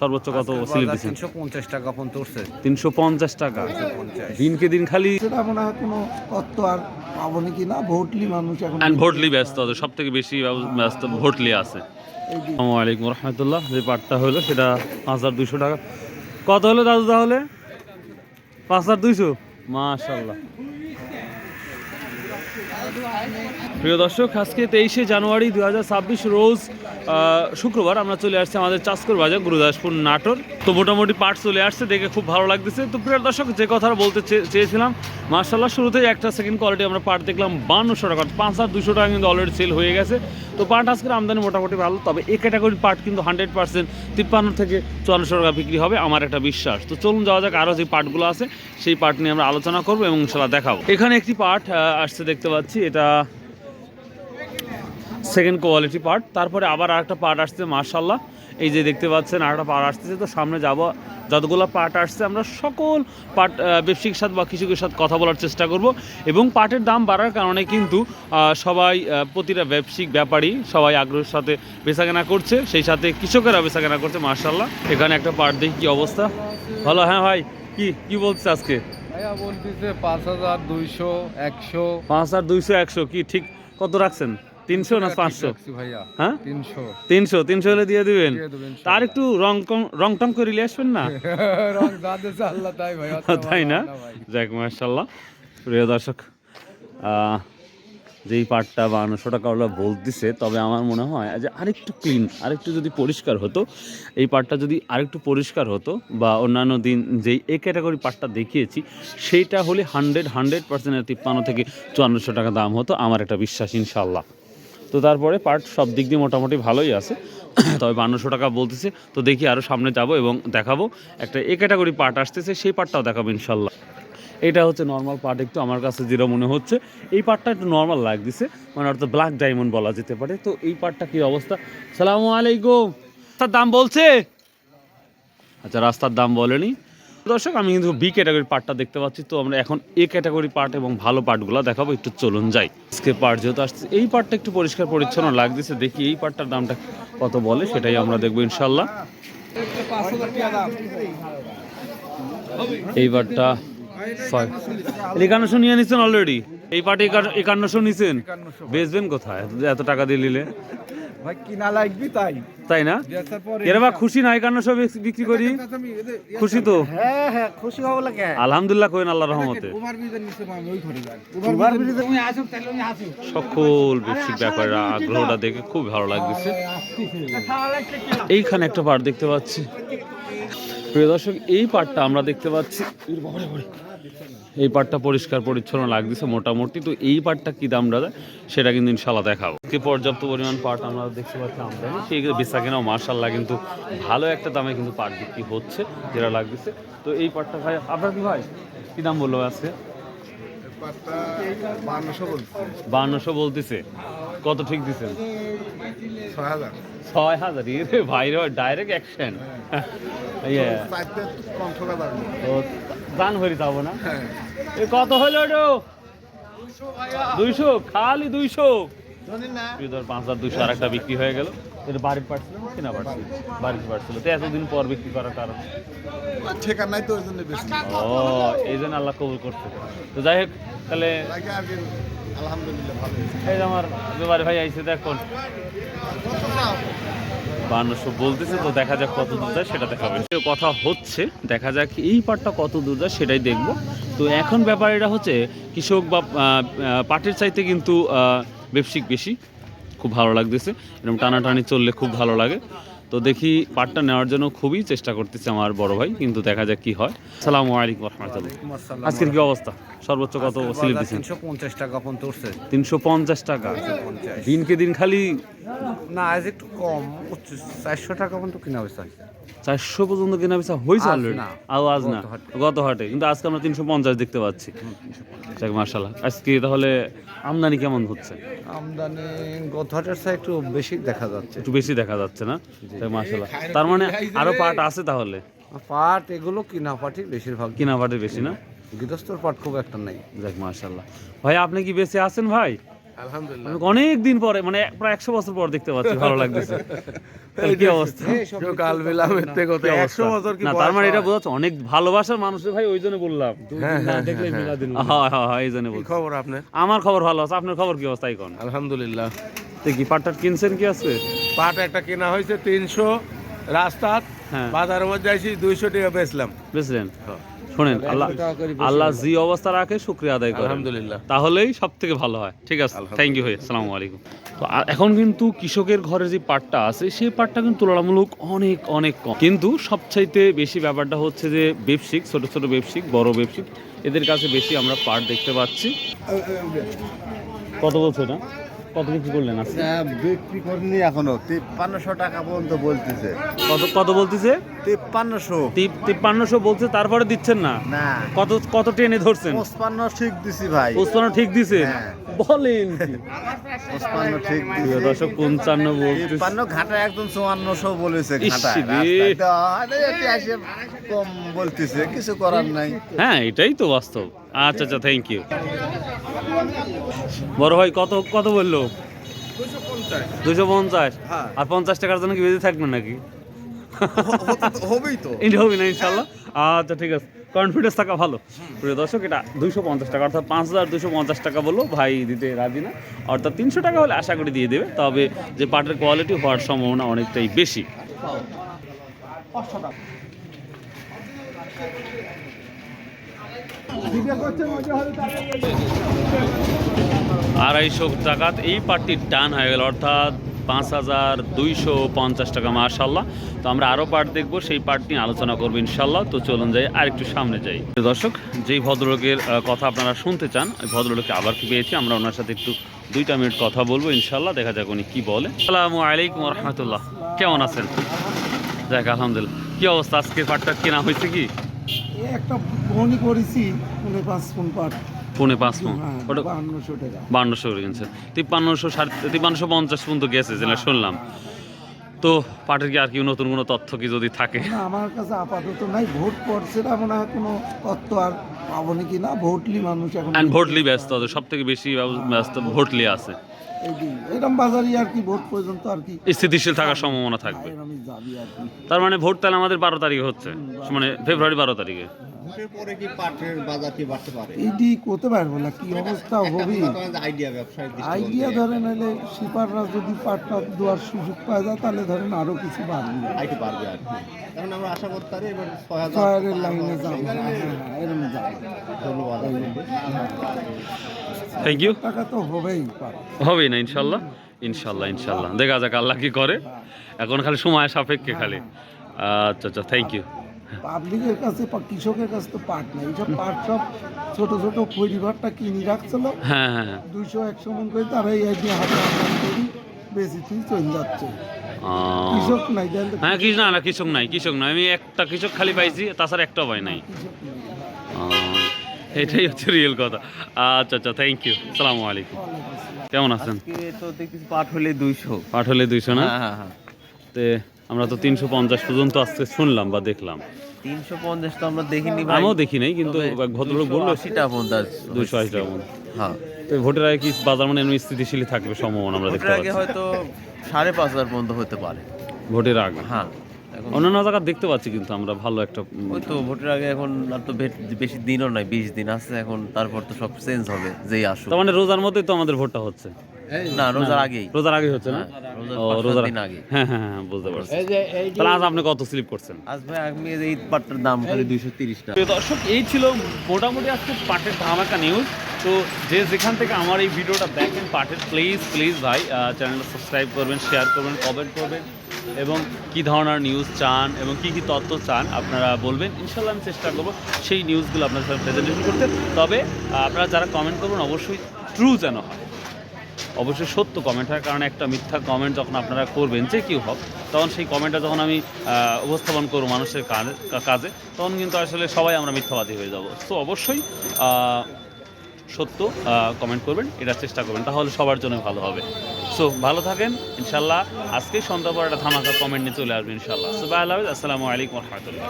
সর্বোচ্চ কত সিলিপ দিচ্ছেন? তিনশো পঞ্চাশ টাকা পর্যন্ত উঠছে তিনশো পঞ্চাশ টাকা। দিনকে দিন খালি? সেটা মনে হয় কোনো তত্ত্ব আর পাবো নাকি না ভোটলি মানুষ এখন ভোটলি। ব্যস্ত আছে সব থেকে বেশি ব্যস্ত ভোটলি আছে। আসসালামু আলাইকুম রহমতুল্লাহ যে পাটটা হলো সেটা পাঁচ হাজার দুইশো টাকা। কত হলো দাদু তাহলে? পাঁচ হাজার দুইশো? মাশাল্লাহ প্রিয় দর্শক, আজকে তেইশে জানুয়ারি দু হাজার ছাব্বিশ রোজ শুক্রবার আমরা চলে আসছি আমাদের চাষকর বাজার, গুরুদাসপুর নাটোর। তো মোটামুটি পাট চলে আসছে, দেখে খুব ভালো লাগতেছে। তো প্রিয় দর্শক, যে কথাটা বলতে চেয়েছিলাম মার্শাল্লাহ শুরুতেই একটা সেকেন্ড কোয়ালিটি আমরা পাট দেখলাম, বান্নশো টাকা। পাঁচ হাজার দুশো টাকা কিন্তু অলরেডি সেল হয়ে গেছে। তো পাট আজকের আমদানি মোটামুটি ভালো, তবে এই ক্যাটাগরির পাট কিন্তু হান্ড্রেড পার্সেন্ট তিপ্পান্ন থেকে চুয়ান্নশো টাকা বিক্রি হবে, আমার একটা বিশ্বাস। তো চলুন যাওয়া যাক, আরও যে পাটগুলো আছে, সেই পাট নিয়ে আমরা আলোচনা করব এবং ইনশাল্লাহ দেখাবো। এখানে একটি পাট আসছে দেখতে পাচ্ছি। এটা সেকেন্ড কোয়ালিটি পার্ট তারপরে আবার আরেকটা পার্ট আসছে মার্শাল্লাহ এই যে দেখতে পাচ্ছেন, আরেকটা পার্ট আসতেছে। তো সামনে যাব। যতগুলো পার্ট আসছে, আমরা সকল পার্ট ব্যবসায়িক সাথে বা কৃষকের সাথে কথা বলার চেষ্টা করব। এবং পাটের দাম বাড়ার কারণে কিন্তু সবাই প্রতিটা ব্যবসায়িক ব্যাপারী সবাই আগ্রহের সাথে বেচাকেনা করছে। সেই সাথে কৃষকেরা বেচাকেনা করছে মার্শাল্লাহ এখানে একটা পার্ট দেখি কি অবস্থা। ভালো হ্যাঁ ভাই, কি কি বলছে আজকে? বলতেছে পাঁচ হাজার দুইশো একশো। পাঁচ হাজার দুইশো একশো কি ঠিক কত রাখছেন? তিনশো না পাঁচশো? হ্যাঁ? তিনশো। তিনশো তিনশো হলে দিয়ে দিবেন? তার একটু রং রং টং করে নিয়ে আসবেন না? তাই তাই না? যাক মার্শাল্লাহ প্রিয় দর্শক আহ, যেই পাটটা বান্নশো টাকা ওরা বলতেছে তবে আমার মনে হয় যে আরেকটু ক্লিন আরেকটু যদি পরিষ্কার হতো, এই পাটটা যদি আরেকটু পরিষ্কার হতো বা অন্যান্য দিন যেই এ ক্যাটাগরি পাটটা দেখিয়েছি, সেইটা হলে হান্ড্রেড হান্ড্রেড পার্সেন্টের তিপ্পান্ন থেকে চুয়ান্নশো টাকা দাম হতো আমার একটা বিশ্বাস ইনশাল্লাহ তো তারপরে পার্ট সব দিক দিয়ে মোটামুটি ভালোই আছে, তবে বান্নশো টাকা বলতেছে, তো দেখি আরও সামনে যাব এবং দেখাবো। একটা এ ক্যাটাগরি পার্ট আসতেছে, সেই পার্টটাও দেখাবো ইনশাল্লাহ এটা হচ্ছে নর্মাল পার্ট একটু আমার কাছে যেটা মনে হচ্ছে। এই পার্টটা একটু নর্মাল লাগতেছে মানে অর্থাৎ ব্ল্যাক ডায়মন্ড বলা যেতে পারে। তো এই পার্টটা কি অবস্থা? সালাম আলাইকুম। তার দাম বলছে? আচ্ছা রাস্তার দাম বলেনি। দর্শক, আমি কিন্তু বি ক্যাটাগরি পার্টটা দেখতে পাচ্ছি। তো আমরা এখন এ ক্যাটাগরি পার্ট এবং ভালো পার্টগুলো দেখাবো, একটু চলুন যাই। আজকে পার্ট যেহেতু আসছে, এই পার্টটা একটু পরিষ্কার পরিচ্ছন্ন লাগতেছে দেখি এই পার্টটার দামটা কত বলে, সেটাই আমরা দেখব ইনশাল্লাহ এই পার্টটা ছয়। একান্নশো নিয়ে নিচ্ছেন অলরেডি এই পার্টে একান্নশো নিছেন? বেচবেন কোথায়? এত- এত টাকা দিয়ে নিলে। কিনা লাগবি তাই। তাই না? এরা বা খুশি না একান্নশো বিক- বিক্রি করি? খুশি তো? হ্যাঁ হ্যাঁ খুশি হব লাগে। আলহামদুলিল্লাহ কোয়েন আল্লাহ রহমতে। সকল ব্যবসায়িক ব্যাপাররা আগ্রহটা দেখে খুব ভালো লাগতেছে। এইখানে একটা পার্ট দেখতে পাচ্ছি। প্রিয় দর্শক, এই পার্টটা আমরা দেখতে পাচ্ছি। এই পার্টটা পরিষ্কার, পরিচ্ছন্ন লাগতেছে মোটামুটি। তো এই পার্টটা কি দাম, দাদা? সেটা কিন্তু ইনশাল্লাহ দেখাবো। কি পর্যাপ্ত পরিমাণ পার্ট আমরা দেখতে পাচ্ছি আমদানি? সেই বেচা কেনাও মার্শাল্লাহ কিন্তু ভালো একটা দামে কিন্তু পাট বিক্রি হচ্ছে, যেটা লাগতেছে। তো এই পার্টটা ভাই, আপনার কি ভাই? কি দাম বলল আজকে? বান্নশো বলতেছে। কত ঠিক দিচ্ছেন ছয় হাজার। ইয়ে। ভাই ডাইরেক্ট অ্যাকশন দান হরি যাব না? এ কত হলো ওটো দুইশো? খালি দুইশো। পাঁচ হাজার দুইশো আর একটা বিক্রি হয়ে গেল। এটা বাড়ির কিনা বাড়ির তো এতদিন পর বিক্রি করার কারণ? ঠিকানাই তো ও এই জন্য আল্লাহ কবুল করছে। তো যাই হোক তাহলে আলহামদুলিল্লাহ এই আমার ব্যাপারে ভাই আইসে দেখুন। বান্নশো বলতেছে তো দেখা যাক কত দূর যায় সেটা দেখাবে তো কথা হচ্ছে দেখা যাক এই পাটটা কত দূর যায় সেটাই দেখব। তো এখন ব্যাপার এটা হচ্ছে কৃষক বা পাটের চাইতে কিন্তু ব্যবসায়িক বেশি খুব ভালো লাগতেছে এরকম টানাটানি চললে খুব ভালো লাগে। তো দেখি পাটটা নেওয়ার জন্য খুবই চেষ্টা করতেছে আমার বড় ভাই কিন্তু দেখা যাক কি হয়। সালাম আলাইকুম রহমতুল্লাহ। আজকের কি অবস্থা? সর্বোচ্চ কত স্লিপ দিচ্ছেন তিনশো পঞ্চাশ টাকা পর্যন্ত তিনশো পঞ্চাশ টাকা। দিনকে দিন খালি না আজ একটু কম। চারশো টাকা পর্যন্ত কিনা হয়েছে চারশো পর্যন্ত কেনা বেচা হয়েছে অলরেডি। আও আজ না। গত হাটে। কিন্তু আজকে আমরা তিনশো পঞ্চাশ দেখতে পাচ্ছি। যাক মার্শাল্লাহ আজকে তাহলে আমদানি কেমন হচ্ছে? আমদানি গত হাটের চেয়ে একটু বেশি দেখা যাচ্ছে। একটু বেশি দেখা যাচ্ছে না? যাক মার্শাল্লাহ তার মানে আরও পাট আছে তাহলে? পাট এগুলো কিনা পাটই বেশিরভাগ। কিনা পাটের বেশি না? গৃহস্থর পাট খুব একটা নেই। যাক মার্শাল্লাহ ভাই আপনি কি বেশি আছেন ভাই? আলহামদুলিল্লাহ। অনেক দিন পরে মানে প্রায় একশো বছর পর দেখতে পাচ্ছি ভালো লাগতেছে। কি অবস্থা? কাল বিলামের থেকে কি একশো বছর না তার মানে এটা বোঝাচ্ছে অনেক ভালোবাসার মানুষের ভাই ওই জন্য বললাম। হ্যাঁ হ্যাঁ হ্যাঁ হ্যাঁ হ্যাঁ। এই জন্য বলছি। খবর আপনার? আমার খবর ভালো আছে আপনার খবর কি অবস্থা এখন? আলহামদুলিল্লাহ। তো কি পাটটা কিনছেন কি আছে পাট একটা কেনা হয়েছে তিনশো রাস্তাত হ্যাঁ। বাজারের মধ্যে আইসি দুইশো টাকা বেচলাম। বুঝলেন শোনেন আল্লাহ আল্লাহ জি অবস্থা রাখে শুক্রিয়া আদায় করেন আলহামদুলিল্লাহ তাহলেই সব থেকে ভালো হয় ঠিক আছে থ্যাংক ইউ ভাই আসসালামু আলাইকুম তো এখন কিন্তু কৃষকের ঘরে যে পাটটা আছে সেই পাটটা কিন্তু তুলনামূলক অনেক অনেক কম কিন্তু সবচাইতে বেশি ব্যাপারটা হচ্ছে যে ব্যবসিক ছোট ছোট ব্যবসিক বড় ব্যবসিক এদের কাছে বেশি আমরা পাট দেখতে পাচ্ছি কত বলছো না কত বিক্রি করলেন আজকে? বিক্রি করিনি এখনও। তিপ্পান্নশো টাকা পর্যন্ত বলতেছে। কত কত বলতেছে? তিপ্পান্নশো। তিপ্পান্নশো বলছে তারপরে দিচ্ছেন না? না। কত কত টেনে ধরছেন? পঁচপান্ন ঠিক দিছি ভাই। পঁচপান্ন ঠিক দিছে? হ্যাঁ। বলেন? পঁচপান্ন ঠিক দিছি। দর্শক পঞ্চান্ন বলতেছে। তিপ্পান্ন ঘাটা একদম চুয়ান্নশো বলেছে ঘাটা কম বলতেছে কিছু করার নাই। হ্যাঁ এটাই তো বাস্তব। আচ্ছা আচ্ছা থ্যাংক ইউ বড় ভাই কত কত বলল দুশো পঞ্চাশ আর পঞ্চাশ টাকার জন্য কি বেঁধে থাকবেন নাকি হবেই তো এটা হবে না ইনশাল্লাহ আচ্ছা ঠিক আছে কনফিডেন্স থাকা ভালো প্রিয় দর্শক এটা দুইশো পঞ্চাশ টাকা অর্থাৎ পাঁচ হাজার দুশো পঞ্চাশ টাকা বলল ভাই দিতে রাজি না অর্থাৎ তিনশো টাকা হলে আশা করি দিয়ে দেবে তবে যে পাটের কোয়ালিটি হওয়ার সম্ভাবনা অনেকটাই বেশি আড়াইশো টাকাত এই পাটটির টান হয়ে গেল, অর্থাৎ পাঁচ হাজার দুইশো পঞ্চাশ টাকা মার্শাল্লাহ তো আমরা আরও পার্ট দেখব, সেই পার্ট নিয়ে আলোচনা করব ইনশাল্লাহ তো চলুন যাই আর একটু সামনে যাই। দর্শক, যেই ভদ্রলোকের কথা আপনারা শুনতে চান, ওই ভদ্রলোককে আবার কি পেয়েছি, আমরা ওনার সাথে একটু দুইটা মিনিট কথা বলব ইনশাল্লাহ দেখা যাক উনি কী বলে। আসসালামু আলাইকুম রহমতুল্লাহ। কেমন আছেন? যাক, আলহামদুলিল্লাহ। কি অবস্থা? আজকে পার্টটা কেনা হয়েছে কি? একটা করেছি মানে পাঁচ ফোন পাট পৌনে পাঁচ। হ্যাঁ ওটা বান্নশো টাকা। বান্নশো করে কিনছে। তিপ্পান্নশো সাড়ে তিপ্পান্নশো পঞ্চাশ পর্যন্ত গেছে যেটা শুনলাম। তো পাটের কি আর কি নতুন কোনো তথ্য কি যদি থাকে? আমার কাছে আপাতত নাই ভোট পড়ছে না মনে হয় কোনো তথ্য আর পাবো নাকি? না ভোটলি মানুষ এখন ভোটলি ব্যস্ত আছে সব থেকে বেশি ব্যস্ত ভোটলি আছে। এরকম বাজারই আর কি ভোট পর্যন্ত আর কি স্থিতিশীল থাকার সম্ভাবনা থাকবে। তার মানে ভোট তাহলে আমাদের বারো তারিখে হচ্ছে মানে ফেব্রুয়ারি বারো তারিখে। ভোটের পরে কি পাটের বাজার কি বাড়তে পারে? এইটি করতে পারব না কি অবস্থা হবে? আইডিয়া ব্যবসায়িক আইডিয়া ধরেন হলে শিপাররা যদি পাটটা দেওয়ার সুযোগ পাওয়া যায় তাহলে ধরেন আরও কিছু বাড়বে। আইটি পারবে আর কি। কারণ আমরা আশা করতে পারি এবার ছয় হাজার লাইনে যাব। হ্যাঁ হ্যাঁ এরকম যাব। ধন্যবাদ থ্যাংক ইউ টাকা তো হবেই পাট। হবে না ইনশাল্লাহ। ইনশাল্লাহ ইনশাল্লাহ। দেখা যাক আল্লাহ কি করে? এখন খালি সময় সাপেক্ষে খালি। আচ্ছা আচ্ছা থ্যাংক ইউ পাবলিকের কাছে বা কৃষকের কাছে তো পাট নাই। এইসব পাট সব ছোট ছোট পরিবারটা কিনে রাখছিল। হ্যাঁ হ্যাঁ। হ্যাঁ দুইশো একশো মন করে তারা এই আইডিয়া হাতে করি বেশি তুই চলে যাচ্ছে। আহ, কৃষক নাই হ্যাঁ কৃষক না না কৃষক নাই কৃষক নাই। আমি একটা কৃষক খালি পাইছি তাছাড়া একটাও পাই নাই। এটাই হচ্ছে রিয়েল কথা। আচ্ছা আচ্ছা থ্যাংক ইউ সালামু আলাইকুম। কেমন আছেন? তো পাট হলে দুইশো। পাঠ হলে দুইশো না? হ্যাঁ হ্যাঁ। তে আমরা তো তিনশো পঞ্চাশ পর্যন্ত আজকে শুনলাম বা দেখলাম। তিনশো পঞ্চাশ তো আমরা দেখিনি আমিও দেখি নাই কিন্তু এক ভদ্রলোক বলল আশিটা পঞ্চাশ টাকা হ্যাঁ। তো ভোটের আগে কি বাজার মানে এমনি স্থিতিশীল থাকবে সম্ভাবনা আমরা দেখতে পাচ্ছি? হয়তো সাড়ে পাঁচ হাজার পর্যন্ত হতে পারে। ভোটের আগে? হ্যাঁ। অন্যান্য জায়গা দেখতে পাচ্ছি কিন্তু আমরা ভালো একটা ওই তো ভোটের আগে এখন আর তো বেশি দিনও নাই বিশ দিন আছে এখন তারপর তো সব চেঞ্জ হবে যেই আসুক। তার মানে রোজার মধ্যেই তো আমাদের ভোটটা হচ্ছে। না রোজার আগেই। রোজার আগে হচ্ছে না? রোজার দিন আগে হ্যাঁ হ্যাঁ হ্যাঁ বুঝতে পারছি। তাহলে আজ আপনি কত স্লিপ করছেন? আজ ভাই আমি এই পাটটার দাম খালি দুইশো তিরিশ টাকা। দর্শক এই ছিল মোটামুটি আজকে পাটের ধামাকা নিউজ তো যে যেখান থেকে আমার এই ভিডিওটা দেখেন পাটের প্লিজ প্লিজ ভাই চ্যানেলটা সাবস্ক্রাইব করবেন শেয়ার করবেন কমেন্ট করবেন। এবং কি ধরনের নিউজ চান এবং কি কি তথ্য চান আপনারা বলবেন ইনশাল্লাহ আমি চেষ্টা করব সেই নিউজগুলো আপনার সাথে প্রেজেন্টেশন করতে। তবে আপনারা যারা কমেন্ট করবেন অবশ্যই ট্রু যেন হয়। অবশ্যই সত্য কমেন্ট হয়, কারণ একটা মিথ্যা কমেন্ট যখন আপনারা করবেন, যে কেউ হোক, তখন সেই কমেন্টটা যখন আমি উপস্থাপন করব মানুষের কাজে, তখন কিন্তু আসলে সবাই আমরা মিথ্যাবাদী হয়ে যাব। তো অবশ্যই সত্য কমেন্ট করবেন, এটা চেষ্টা করবেন, তাহলে সবার জন্য ভালো হবে। সো ভালো থাকেন, ইনশাল্লাহ, আজকে সন্ধ্যা পর একটা ধামাকা কমেন্ট নিয়ে চলে আসবেন ইনশাল্লাহ। সো বাই আসসালামু আলাইকুম রহমতুল্লাহ।